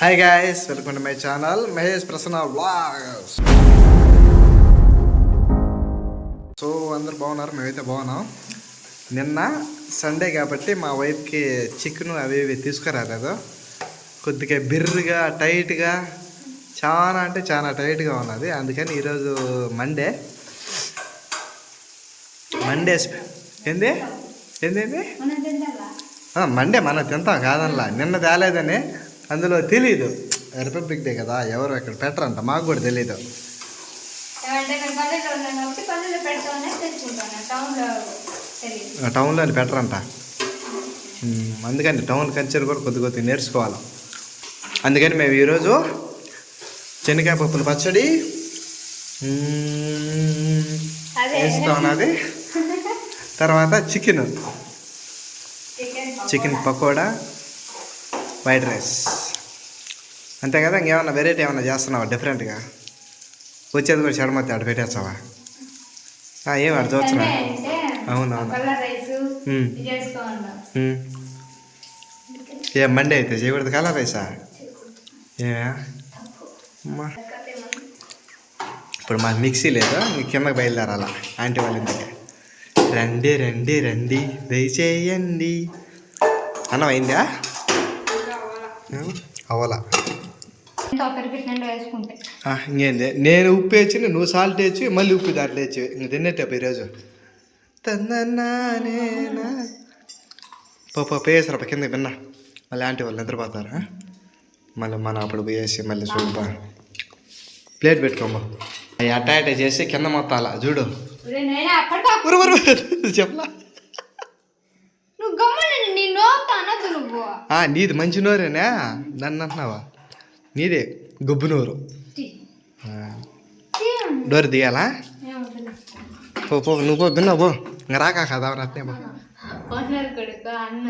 Hi guys welcome to my channel Mahesh Prasanna vlogs so అందరు బాగున్నారు? మేమైతే బాగున్నాం. నిన్న సండే కాబట్టి మా వైఫ్కి చికెన్ అవి ఇవి తీసుకురాలేదు. కొద్దిగా బిర్రుగా టైట్గా చాలా అంటే చాలా టైట్గా ఉన్నది. అందుకని ఈరోజు మండే మండే ఏంది? ఏంది మండే మనం తింటాం కాదనలా. నిన్న తేలేదని అందులో తెలీదు. రిపబ్లిక్ డే కదా ఎవరు ఇక్కడ పెట్టరంట? మాకు కూడా తెలీదు. టౌన్లో పెట్టరంట. అందుకని టౌన్ కల్చర్ కూడా కొద్ది కొద్దిగా నేర్చుకోవాలి. అందుకని మేము ఈరోజు శనగకాయ పప్పుల పచ్చడి వేస్తా ఉన్నది తర్వాత chicken. Chicken chicken pakoda white rice. అంతే కదా? ఇంకేమన్నా వెరైటీ ఏమన్నా చేస్తున్నావా? డిఫరెంట్గా వచ్చేది కూడా చెడమతి ఆడ పెట్టేస్తావా? ఏం ఆడ చూస్తున్నా అంటే అవునవును. ఏ మండే అయితే చేయకూడదు కలర్ రైసా ఏ? అమ్మా. ఇప్పుడు మాకు మిక్సీ లేదు కిందకి బయలుదేరాల? ఆంటీ వాళ్ళ ఇంటికి. రండి రండి రండి దయచేయండి అన్నం అయిందా? అవలా ఇంకేంది? నేను ఉప్పు వేసి నువ్వు సాల్ట్ వేసి మళ్ళీ ఉప్పు దాంట్లో వేసి ఇంక తినేటప్పు ఈరోజు. పాప పేసరా కింద విన్నా మళ్ళీ ఆంటీ వాళ్ళు నిద్రపోతారా? మళ్ళీ మనం అప్పుడు పోయేసి మళ్ళీ చూడబా ప్లేట్ పెట్టుకోమ్మా. అవి అట్టా అట్టా చేసి కింద మొత్తం అలా చూడు చెప్పలా. నీది మంచి నోరేనా? నన్ను అంటున్నావా నీదే గొబ్బు నోరు ఆ, డోర్ తీయాలా? పో పో నువ్వు విన్నా పో. ఇంకా రాకా కదా అట్నే పో. కొడుకు అన్న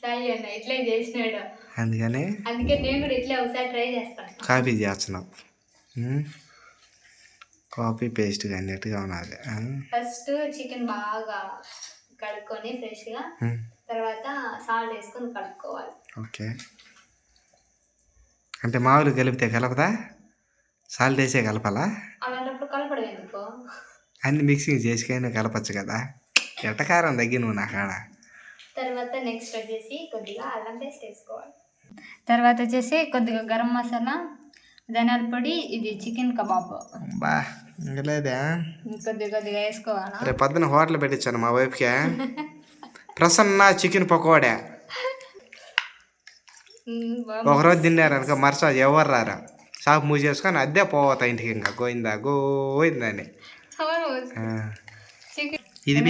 సాయి అన్న ఇట్లే చేసినాడు. అందుకని? అందుకే నేను కూడా ఇట్లే ఒకసారి ట్రై చేస్తాను కాపీ చేస్తున్నావు. కాపీ పేస్ట్ అన్నట్టుగా ఉన్నది? ఫస్ట్ చికెన్ బాగా కడుక్కొని ఫ్రెష్గా. తర్వాత సాల్ట్ వేసుకొని కడుక్కోవాలి. ఓకే. అంటే మామూలు కలిపితే కలపదా? సాల్ట్ వేసే కలపాలా? అలాంటప్పుడు కలపడం ఎందుకు? అన్ని మిక్సింగ్ చేసుకొని కలపచ్చు కదా. ఎట్టకారం తగ్గి నువ్వు నా కాడ. తర్వాత నెక్స్ట్ వచ్చేసి కొద్దిగా అల్లం పేస్ట్ వేసుకోవాలి. తర్వాత వచ్చేసి కొద్దిగా గరం మసాలా ధనియాల పొడి ఇది చికెన్ కబాబ్. బా ఇంకా లేదా. కొద్ది కొద్దిగా వేసుకోవాలా? రేపు పొద్దున హోటల్ పెట్టించాను మా వైఫ్కి. ప్రసన్న చికెన్ పకోడా. ఒకరోజు తిన్నారనుకో మరుస ఎవరు రారా షాప్ మూసేసుకొని అద్దె పోతా ఇంటికి ఇంకా గోయిందా గోయిందా అని అవును. ఆ. చికెన్ ఇది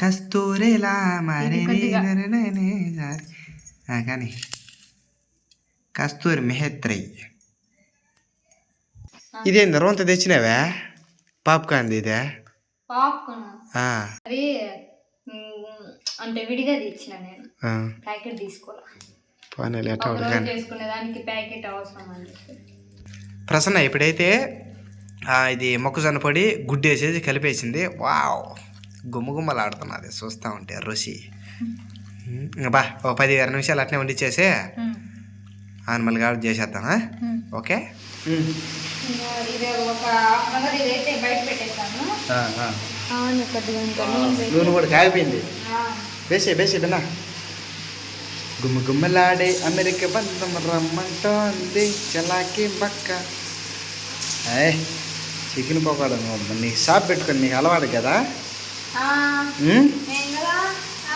కస్తూరిలా మరి. కానీ కస్తూరి మెహత్రై ఇదేంది రొంత తెచ్చినావా పాప్కార్న్ ఇదే అది అంటే విడిగా తెచ్చిన నేను. ప్యాకెట్ తీసుకోవాలి కానీ ప్యాకెట్ అవసరం అని చెప్పి. ప్రసన్న ఇప్పుడైతే ఆ, ఇది మొక్కజొన్న పొడి గుడ్డు వేసేసి కలిపేసింది. వావ్! గుమ్మగుమ్మలాడుతున్నది చూస్తూ ఉంటే రుచి. ఇంకా బా ఒక పది ఇరవై నిమిషాలు అట్నే వండిచ్చేసి ఆనమల్ కాబట్టి చేసేద్దామా. ఓకే? నూనె కూడా కాగిపోయింది. ఆ, వేసే వేసే బిన్నా గుమ్మ గుమ్మలాడే అమెరికా బంధం రమ్మంటోంది. చలాకి బక్క ఏ చికెన్ పకోడా నీ షాప్ పెట్టుకొని నీకు అలవాటు కదా?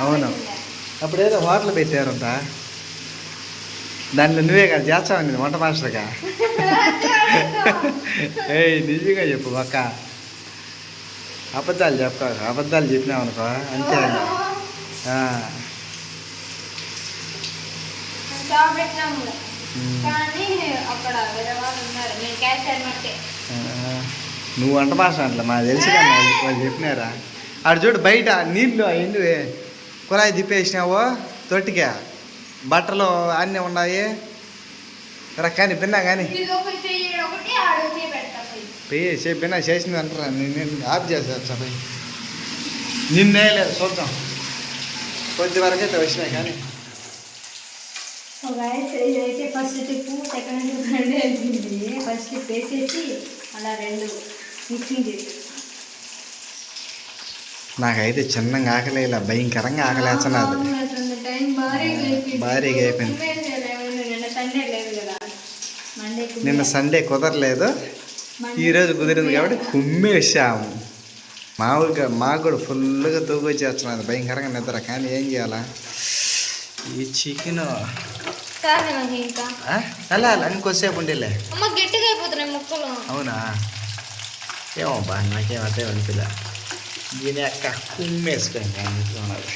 అవును. అప్పుడు ఏదో హోటల్ పెట్టారంట. దాంట్లో నువ్వే కదా చేస్తావు వంట మాస్టర్గా? ఏయ్ నిజంగా చెప్పు అక్క. అబద్ధాలు చెప్పక అబద్ధాలు చెప్పినావు అనుకో. అంతే. షాప్ పెట్టినాము. కానీ అక్కడ వేరే వాళ్ళు ఉన్నారు. నేను క్యాష్ అనమాటే నువ్వు వంట మాస్టర్ అంటలే? మాకు తెలుసు కదా వాళ్ళు- చెప్పినారా? ఆడు చూడు బయట నీళ్ళు ఎందు కుళాయి తిప్పేసినావు? తొట్టిగా బట్టలు అన్నీ ఉన్నాయి. కానీ పిన్నా కానీ. ఇది ఒకటి చెయ్యి ఒకటి ఆడు చేయి పెడతా పోయి. పోయి చెప్పినా చేసింది అంటారా? నేను ఆఫ్ చేసేస్తా పోయి. నిన్నే లేదు చూద్దాం. కొద్ది అయితే వచ్చినాయి కానీ. ఇదైతే ఫస్ట్ టిప్ సెకండ్ టిప్ రెండు అయిపోయింది. ఫస్ట్ టిప్ వేసేసి అలా రెండు మిక్సింగ్ చేసి నాకైతే చిన్నగా ఆకలి ఇలా భయంకరంగా ఆకలేస్తున్నది. భారీగా అయిపోయింది. నిన్న సండే కుదరలేదు. ఈరోజు కుదిరింది కాబట్టి కుమ్మేసాము మామూలుగా మాకు కూడా ఫుల్గా తూగొచ్చేస్తున్నది భయంకరంగా నిద్ర. కానీ ఏం చేయాలా? ఈ చికెన్ కాదు నాకు ఇంకా. అలా అలా ఇంకోసేపు ఉండేలే. అమ్మ గట్టిగా అయిపోతున్నాయి ముక్కలు. అవునా? ఏమో బా నాకేమైతే అనిపిలే దీని అక్క కుమ్మేసుకోండి అన్నది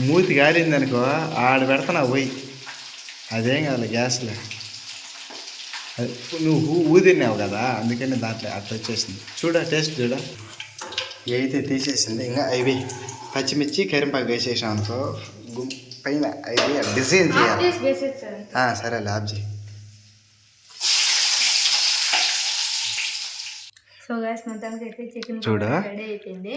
మూతి కాలింది అనుకో ఆడ పెడతానా పోయి అదేం కాదు గ్యాస్లే. అది నువ్వు ఊ- ఊదిన్నావు కదా అందుకని దాంట్లో అట్లా వచ్చేసింది. చూడ టేస్ట్ చూడ. అయితే తీసేసింది ఇంకా అవి పచ్చిమిర్చి కరింపాకు వేసేసాం అనుకో పైన డిజైన్ చేయాలి. సరే ల్యాబ్ చేయి. సో గ్యాస్ మొత్తానికి అయితే చికెన్ చూడు. రెడీ అయిపోయింది.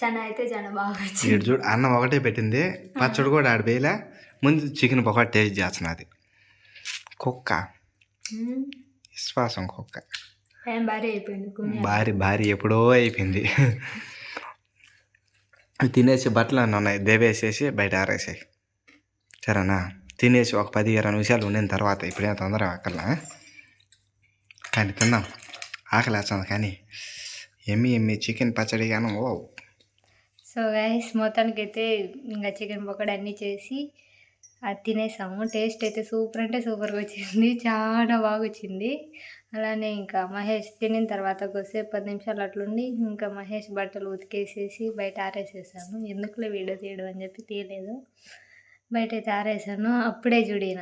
చాలా అయితే చాలా బాగా వచ్చింది. చూడు అన్నం ఒకటే పెట్టింది. పచ్చడి కూడా ఆడిపోయలే ముందు చికెన్ ఒకటి టేస్ట్ చేస్తున్నది కుక్క. మ్మ్. విశ్వాసం కుక్క. భారీ అయిపోయింది భారీ భారీ ఎప్పుడో అయిపోయింది. తినేసి బట్టలు అన్నీ ఉన్నాయి దేవేసేసి బయట ఆరేసాయి. సరేనా? తినేసి ఒక పది ఇరవై నిమిషాలు ఉండిన తర్వాత ఇప్పుడేం తొందర ఆకలా కానీ తిన్నాం ఆకలి వేస్తుంది కానీ ఎమ్మి ఎమ్మి చికెన్ పచ్చడి కానీ ఓ సో గైస్ మొత్తానికి అయితే ఇంకా చికెన్ పకోడీ అన్నీ చేసి అది తినేసాము. టేస్ట్ అయితే సూపర్ అంటే సూపర్గా వచ్చింది. చాలా బాగా వచ్చింది. అలానే ఇంకా మహేష్ తినిన తర్వాత కొద్దిసేపు పది నిమిషాలు అట్లుండి ఇంకా మహేష్ బట్టలు ఉతికేసేసి బయట ఆరేసేసాను. ఎందుకులే వీడియో తీయడం అని చెప్పి తీయలేదు. బయట అయితే ఆరేసాను. అప్పుడే చూడిన.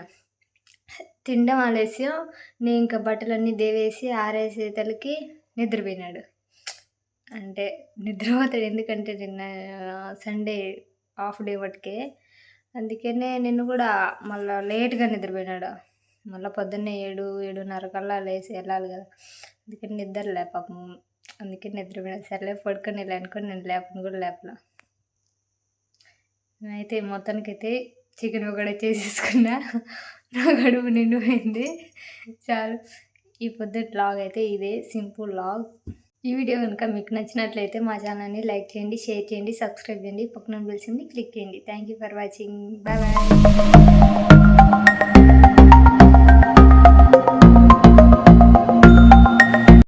తినడం ఆలస్యం. నేను ఇంకా బట్టలన్నీ దేవేసి ఆరేసే తలకి నిద్రపోయినాడు. అంటే నిద్రపోతాడు. ఎందుకంటే నిన్న సండే హాఫ్ డే మటుకే అందుకనే నిన్ను కూడా మళ్ళీ లేట్గా నిద్రపోయినాడు. మళ్ళీ పొద్దున్నే ఏడు ఏడున్నర కల్లా లేచి వెళ్ళాలి కదా. అందుకని నిద్ర లే పాపం అందుకే నిద్రపోయినా సర్లే పడుకొని వెళ్ళనుకొని నేను లేపను కూడా లేపలా. అయితే మొత్తానికైతే చికెన్ ఒకటి చేసేసుకున్నా. నా గడుపు నిండిపోయింది చాలు. ఈ పొద్దుటి లాగ్ అయితే ఇదే సింపుల్ లాగ్ ఈ వీడియో కనుక మీకు నచ్చినట్లయితే మా ఛానల్ని లైక్ చేయండి షేర్ చేయండి సబ్స్క్రైబ్ చేయండి. పక్కన బిల్సింది క్లిక్ చేయండి. Thank you for watching bye bye